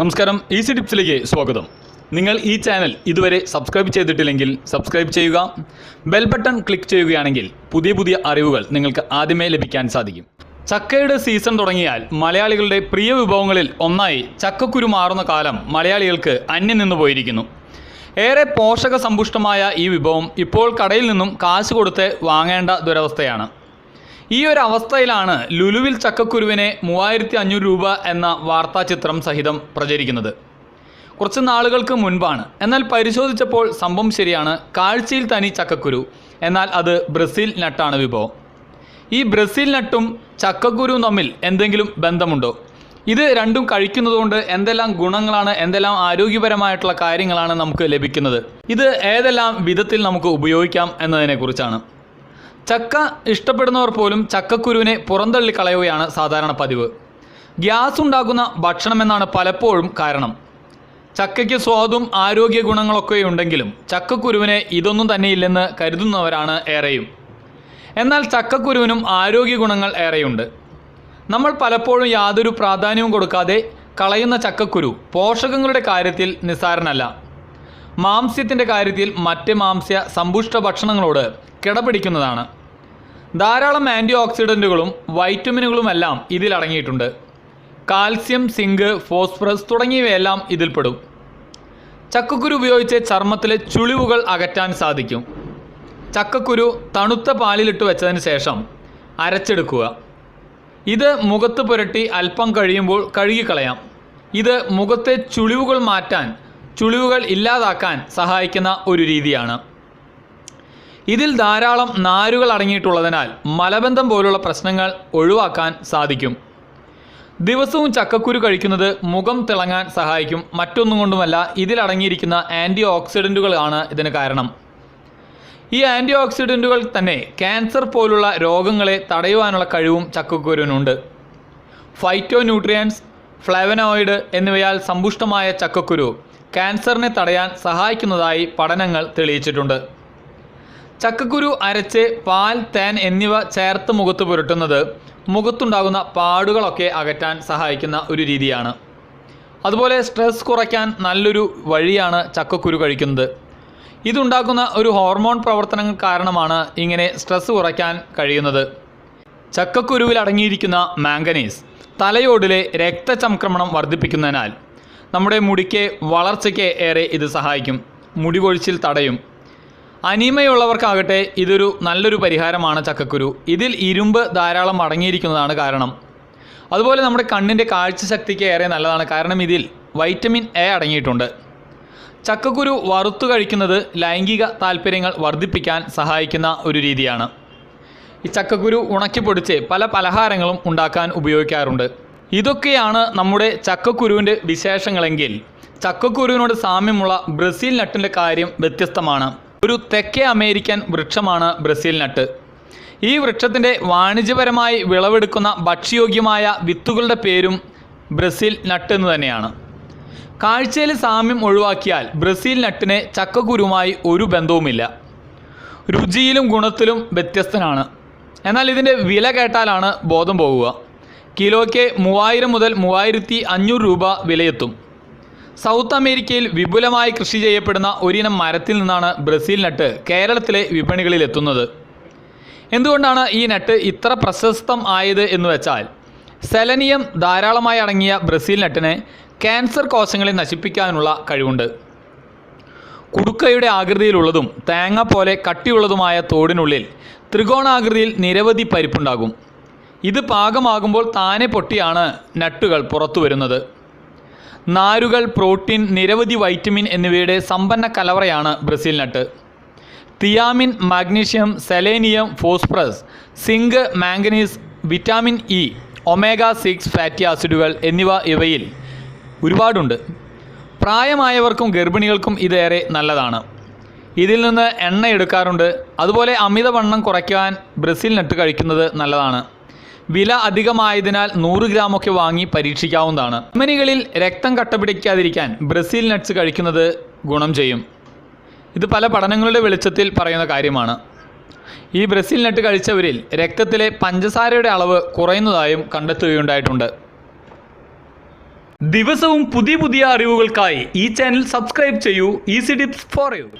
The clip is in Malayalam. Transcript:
നമസ്കാരം ഈസി ടിപ്സിലേക്ക് സ്വാഗതം. നിങ്ങൾ ഈ ചാനൽ ഇതുവരെ സബ്സ്ക്രൈബ് ചെയ്തിട്ടില്ലെങ്കിൽ സബ്സ്ക്രൈബ് ചെയ്യുക ബെൽ ബട്ടൺ ക്ലിക്ക് ചെയ്യുകയാണെങ്കിൽ പുതിയ പുതിയ അറിവുകൾ നിങ്ങൾക്ക് ആദ്യമേ ലഭിക്കാൻ സാധിക്കും. ചക്കയുടെ സീസൺ തുടങ്ങിയാൽ മലയാളികളുടെ പ്രിയ വിഭവങ്ങളിൽ ഒന്നായി ചക്കക്കുരു മാറുന്ന കാലം മലയാളികൾക്ക് അന്യം നിന്ന് പോയിരിക്കുന്നു. ഏറെ പോഷക സമ്പുഷ്ടമായ ഈ വിഭവം ഇപ്പോൾ കടയിൽ നിന്നും കാശ് കൊടുത്ത് വാങ്ങേണ്ട ദുരവസ്ഥയാണ്. ഈ ഒരു അവസ്ഥയിലാണ് ലുലുവിൽ ചക്കക്കുരുവിനെ മൂവായിരത്തി അഞ്ഞൂറ് രൂപ എന്ന വാർത്താ ചിത്രം സഹിതം പ്രചരിക്കുന്നത്. കുറച്ച് നാളുകൾക്ക് മുൻപാണ്. എന്നാൽ പരിശോധിച്ചപ്പോൾ സംഭവം ശരിയാണ്. കാഴ്ചയിൽ തനി ചക്കക്കുരു. എന്നാൽ അത് ബ്രസീൽ നട്ടാണ് വിഭവം. ഈ ബ്രസീൽ നട്ടും ചക്കക്കുരുവും തമ്മിൽ എന്തെങ്കിലും ബന്ധമുണ്ടോ? ഇത് രണ്ടും കഴിക്കുന്നതുകൊണ്ട് എന്തെല്ലാം ഗുണങ്ങളാണ് എന്തെല്ലാം ആരോഗ്യപരമായിട്ടുള്ള കാര്യങ്ങളാണ് നമുക്ക് ലഭിക്കുന്നത്? ഇത് ഏതെല്ലാം വിധത്തിൽ നമുക്ക് ഉപയോഗിക്കാം എന്നതിനെക്കുറിച്ചാണ്. ചക്ക ഇഷ്ടപ്പെടുന്നവർ പോലും ചക്കക്കുരുവിനെ പുറന്തള്ളി കളയുകയാണ് സാധാരണ പതിവ്. ഗ്യാസ് ഉണ്ടാക്കുന്ന ഭക്ഷണമെന്നാണ് പലപ്പോഴും കാരണം. ചക്കയ്ക്ക് സ്വാദും ആരോഗ്യ ഗുണങ്ങളൊക്കെ ഉണ്ടെങ്കിലും ചക്കക്കുരുവിനെ ഇതൊന്നും തന്നെയില്ലെന്ന് കരുതുന്നവരാണ് ഏറെയും. എന്നാൽ ചക്കക്കുരുവിനും ആരോഗ്യ ഗുണങ്ങൾ ഏറെയുണ്ട്. നമ്മൾ പലപ്പോഴും യാതൊരു പ്രാധാന്യവും കൊടുക്കാതെ കളയുന്ന ചക്കക്കുരു പോഷകങ്ങളുടെ കാര്യത്തിൽ നിസ്സാരനല്ല. മാംസ്യത്തിന്റെ കാര്യത്തിൽ മറ്റ് മാംസ്യ സമ്പുഷ്ട ഭക്ഷണങ്ങളോട് കിടപിടിക്കുന്നതാണ്. ധാരാളം ആന്റി ഓക്സിഡന്റുകളും വൈറ്റമിനുകളുമെല്ലാം ഇതിൽ അടങ്ങിയിട്ടുണ്ട്. കാൽസ്യം സിങ്ക് ഫോസ്ഫറസ് തുടങ്ങിയവയെല്ലാം ഇതിൽപ്പെടും ചക്കക്കുരു ഉപയോഗിച്ച് ചർമ്മത്തിലെ ചുളിവുകൾ അകറ്റാൻ സാധിക്കും. ചക്കക്കുരു തണുത്ത പാലിലിട്ട് വെച്ചതിന് ശേഷം അരച്ചെടുക്കുക. ഇത് മുഖത്ത് പുരട്ടി അല്പം കഴിയുമ്പോൾ കഴുകിക്കളയാം. ഇത് മുഖത്തെ ചുളിവുകൾ മാറ്റാൻ ചുളിവുകൾ ഇല്ലാതാക്കാൻ സഹായിക്കുന്ന ഒരു രീതിയാണ്. ഇതിൽ ധാരാളം നാരുകൾ അടങ്ങിയിട്ടുള്ളതിനാൽ മലബന്ധം പോലുള്ള പ്രശ്നങ്ങൾ ഒഴിവാക്കാൻ സാധിക്കും. ദിവസവും ചക്കക്കുരു കഴിക്കുന്നത് മുഖം തിളങ്ങാൻ സഹായിക്കും. മറ്റൊന്നും കൊണ്ടുമല്ല ഇതിലടങ്ങിയിരിക്കുന്ന ആന്റി ഓക്സിഡന്റുകളാണ് ഇതിന് കാരണം. ഈ ആന്റി ഓക്സിഡന്റുകൾ തന്നെ ക്യാൻസർ പോലുള്ള രോഗങ്ങളെ തടയുവാനുള്ള കഴിവും ചക്കക്കുരുവിനുണ്ട്. ഫൈറ്റോ ന്യൂട്രിയൻസ് ഫ്ലവനോയിഡ് എന്നിവയാൽ സമ്പുഷ്ടമായ ചക്കക്കുരു ക്യാൻസറിനെ തടയാൻ സഹായിക്കുന്നതായി പഠനങ്ങൾ തെളിയിച്ചിട്ടുണ്ട്. ചക്കക്കുരു അരച്ച് പാൽ തേൻ എന്നിവ ചേർത്ത് മുഖത്ത് പുരട്ടുന്നത് മുഖത്തുണ്ടാകുന്ന പാടുകളൊക്കെ അകറ്റാൻ സഹായിക്കുന്ന ഒരു രീതിയാണ്. അതുപോലെ സ്ട്രെസ് കുറയ്ക്കാൻ നല്ലൊരു വഴിയാണ് ചക്കക്കുരു കഴിക്കുന്നത്. ഇതുണ്ടാക്കുന്ന ഒരു ഹോർമോൺ പ്രവർത്തനങ്ങൾ കാരണമാണ് ഇങ്ങനെ സ്ട്രെസ് കുറയ്ക്കാൻ കഴിയുന്നത്. ചക്കക്കുരുവിൽ അടങ്ങിയിരിക്കുന്ന മാംഗനീസ് തലയോടിലെ രക്തചംക്രമണം വർദ്ധിപ്പിക്കുന്നതിനാൽ നമ്മുടെ മുടിക്ക് വളർച്ചയ്ക്ക് ഏറെ ഇത് സഹായിക്കും. മുടി കൊഴിച്ചിൽ തടയും. അനീമയുള്ളവർക്കാകട്ടെ ഇതൊരു നല്ലൊരു പരിഹാരമാണ് ചക്കക്കുരു. ഇതിൽ ഇരുമ്പ് ധാരാളം അടങ്ങിയിരിക്കുന്നതാണ് കാരണം. അതുപോലെ നമ്മുടെ കണ്ണിന്റെ കാഴ്ചശക്തിക്ക് ഏറെ നല്ലതാണ് കാരണം ഇതിൽ വൈറ്റമിൻ എ അടങ്ങിയിട്ടുണ്ട്. ചക്കക്കുരു വറുത്തു കഴിക്കുന്നത് ലൈംഗിക താല്പര്യങ്ങൾ വർദ്ധിപ്പിക്കാൻ സഹായിക്കുന്ന ഒരു രീതിയാണ്. ഈ ചക്കക്കുരു ഉണക്കി പൊടിച്ച് പല പലഹാരങ്ങളും ഉണ്ടാക്കാൻ ഉപയോഗിക്കാറുണ്ട്. ഇതൊക്കെയാണ് നമ്മുടെ ചക്കക്കുരുവിന്റെ വിശേഷങ്ങളെങ്കിൽ ചക്കക്കുരുവിനോട് സാമ്യമുള്ള ബ്രസീൽ നട്ടിന്റെ കാര്യം വ്യത്യസ്തമാണ്. ഒരു തെക്കേ അമേരിക്കൻ വൃക്ഷമാണ് ബ്രസീൽ നട്ട്. ഈ വൃക്ഷത്തിന്റെ വാണിജ്യപരമായി വിളവെടുക്കുന്ന ഭക്ഷ്യയോഗ്യമായ വിത്തുകളുടെ പേരും ബ്രസീൽ നട്ട് എന്ന് തന്നെയാണ്. കാഴ്ചയിൽ സാമ്യം ഒഴിവാക്കിയാൽ ബ്രസീൽ നട്ടിന് ചക്കക്കുരുമായി ഒരു ബന്ധവുമില്ല. രുചിയിലും ഗുണത്തിലും വ്യത്യസ്തനാണ്. എന്നാൽ ഇതിന്റെ വില കേട്ടാലാണ് ബോധം പോകുക കിലോയ്ക്ക് മൂവായിരം മുതൽ മൂവായിരത്തി അഞ്ഞൂറ് രൂപ വിലയെത്തും. സൗത്ത് അമേരിക്കയിൽ വിപുലമായി കൃഷി ചെയ്യപ്പെടുന്ന ഒരിനം മരത്തിൽ നിന്നാണ് ബ്രസീൽ നട്ട് കേരളത്തിലെ വിപണികളിൽ എത്തുന്നത്. എന്തുകൊണ്ടാണ് ഈ നട്ട് ഇത്ര പ്രശസ്തം ആയത് എന്ന് വെച്ചാൽ സെലനിയം ധാരാളമായി അടങ്ങിയ ബ്രസീൽ നട്ടിന് ക്യാൻസർ കോശങ്ങളെ നശിപ്പിക്കാനുള്ള കഴിവുണ്ട്. കുടുക്കയുടെ ആകൃതിയിലുള്ളതും തേങ്ങ പോലെ കട്ടിയുള്ളതുമായ തോടിനുള്ളിൽ ത്രികോണാകൃതിയിൽ നിരവധി പരിപ്പുണ്ടാകും. ഇത് പാകമാകുമ്പോൾ താനെ പൊട്ടിയാണ് നട്ടുകൾ പുറത്തു വരുന്നത് നാരുകൾ പ്രോട്ടീൻ നിരവധി വൈറ്റമിൻ എന്നിവയുടെ സമ്പന്ന കലവറയാണ് Brazil nut. Thiamine magnesium selenium phosphorus zinc manganese vitamin E omega six fatty ആസിഡുകൾ എന്നിവ ഇവയിൽ ഒരുപാടുണ്ട്. പ്രായമായവർക്കും ഗർഭിണികൾക്കും ഇതേറെ നല്ലതാണ്. ഇതിൽ നിന്ന് എണ്ണ എടുക്കാറുണ്ട്. അതുപോലെ അമിതവണ്ണം കുറയ്ക്കാൻ ബ്രസീൽ നട്ട് കഴിക്കുന്നത് നല്ലതാണ്. വില അധികമായതിനാൽ നൂറ് ഗ്രാമൊക്കെ വാങ്ങി പരീക്ഷിക്കാവുന്നതാണ്. കമ്പനികളിൽ രക്തം കട്ടപിടിക്കാതിരിക്കാൻ ബ്രസീൽ നട്ട്സ് കഴിക്കുന്നത് ഗുണം ചെയ്യും. ഇത് പല പഠനങ്ങളുടെ വെളിച്ചത്തിൽ പറയുന്ന കാര്യമാണ്. ഈ ബ്രസീൽ നട്ട് കഴിച്ചവരിൽ രക്തത്തിലെ പഞ്ചസാരയുടെ അളവ് കുറയുന്നതായും കണ്ടെത്തുകയുണ്ടായിട്ടുണ്ട്. ദിവസവും പുതിയ പുതിയ അറിവുകൾക്കായി ഈ ചാനൽ സബ്സ്ക്രൈബ് ചെയ്യൂ. Easy tips for you.